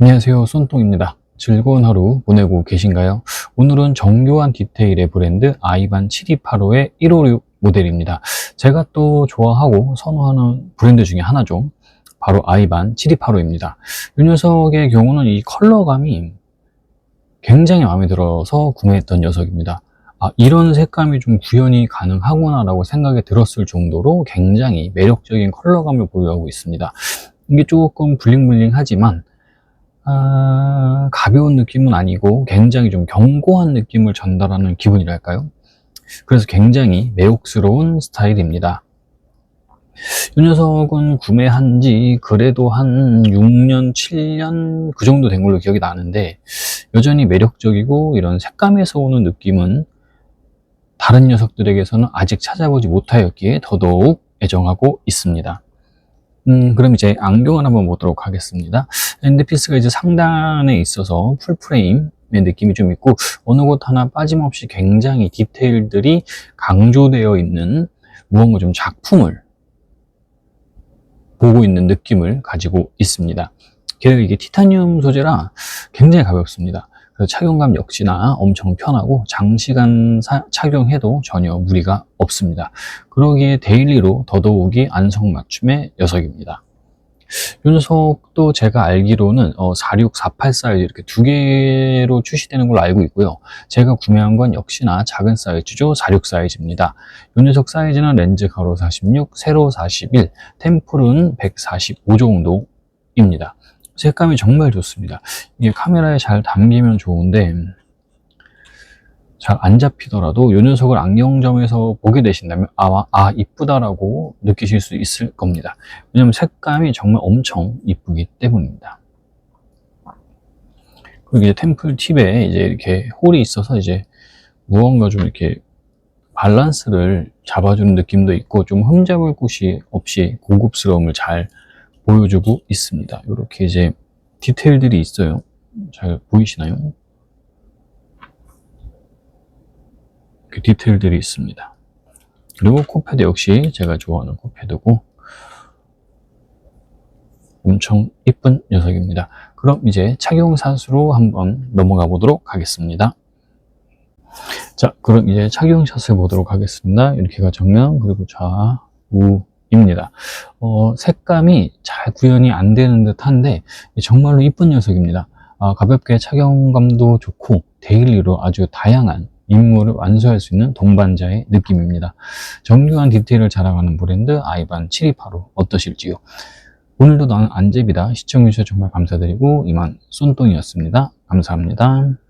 안녕하세요. 손똥입니다. 즐거운 하루 보내고 계신가요? 오늘은 정교한 디테일의 브랜드 아이반 7285의 156 모델입니다. 제가 또 좋아하고 선호하는 브랜드 중에 하나죠. 바로 아이반 7285입니다. 이 녀석의 경우는 이 컬러감이 굉장히 마음에 들어서 구매했던 녀석입니다. 아, 이런 색감이 좀 구현이 가능하구나 라고 생각이 들었을 정도로 굉장히 매력적인 컬러감을 보유하고 있습니다. 이게 조금 블링블링하지만 아, 가벼운 느낌은 아니고 굉장히 좀 견고한 느낌을 전달하는 기분이랄까요? 그래서 굉장히 매혹스러운 스타일입니다. 이 녀석은 구매한 지 그래도 한 6년, 7년 그 정도 된 걸로 기억이 나는데 여전히 매력적이고 이런 색감에서 오는 느낌은 다른 녀석들에게서는 아직 찾아보지 못하였기에 더더욱 애정하고 있습니다. 음, 그럼 이제 안경을 한번 보도록 하겠습니다. 핸드피스가 이제 상단에 있어서 풀프레임 의 느낌이 좀 있고 어느 곳 하나 빠짐없이 굉장히 디테일들이 강조되어 있는 무언가 좀 작품을 보고 있는 느낌을 가지고 있습니다. 게다가 이게 티타늄 소재라 굉장히 가볍습니다. 그래서 착용감 역시나 엄청 편하고 장시간 사- 착용해도 전혀 무리가 없습니다. 그러기에 데일리로 더더욱이 안성맞춤의 녀석입니다. 이 녀석도 제가 알기로는 46, 48 사이즈 이렇게 두 개로 출시되는 걸로 알고 있고요. 제가 구매한 건 역시나 작은 사이즈죠. 46 사이즈입니다. 이 녀석 사이즈는 렌즈 가로 46, 세로 41, 템플은 145 정도입니다. 색감이 정말 좋습니다. 이게 카메라에 잘 담기면 좋은데 잘 안 잡히더라도 이 녀석을 안경점에서 보게 되신다면 아, 아 이쁘다라고 느끼실 수 있을 겁니다. 왜냐면 색감이 정말 엄청 이쁘기 때문입니다. 그리고 이제 템플 팁에 이제 이렇게 홀이 있어서 이제 무언가 좀 이렇게 밸런스를 잡아주는 느낌도 있고 좀 흠잡을 곳이 없이 고급스러움을 잘 보여주고 있습니다. 이렇게 이제 디테일들이 있어요. 잘 보이시나요? 그 디테일들이 있습니다. 그리고 코패드 역시 제가 좋아하는 코패드고 엄청 이쁜 녀석입니다. 그럼 이제 착용샷으로 한번 넘어가 보도록 하겠습니다. 자, 그럼 이제 착용 샷을 보도록 하겠습니다. 이렇게가 정면 그리고 좌 우 입니다. 어, 색감이 잘 구현이 안 되는 듯 한데 정말로 이쁜 녀석입니다. 아, 가볍게 착용감도 좋고 데일리로 아주 다양한 임무를 완수할 수 있는 동반자의 느낌입니다. 정교한 디테일을 자랑하는 브랜드 아이반 7285 어떠실지요? 오늘도 나는 안제비다 시청해주셔서 정말 감사드리고 이만 쏜똥이었습니다. 감사합니다.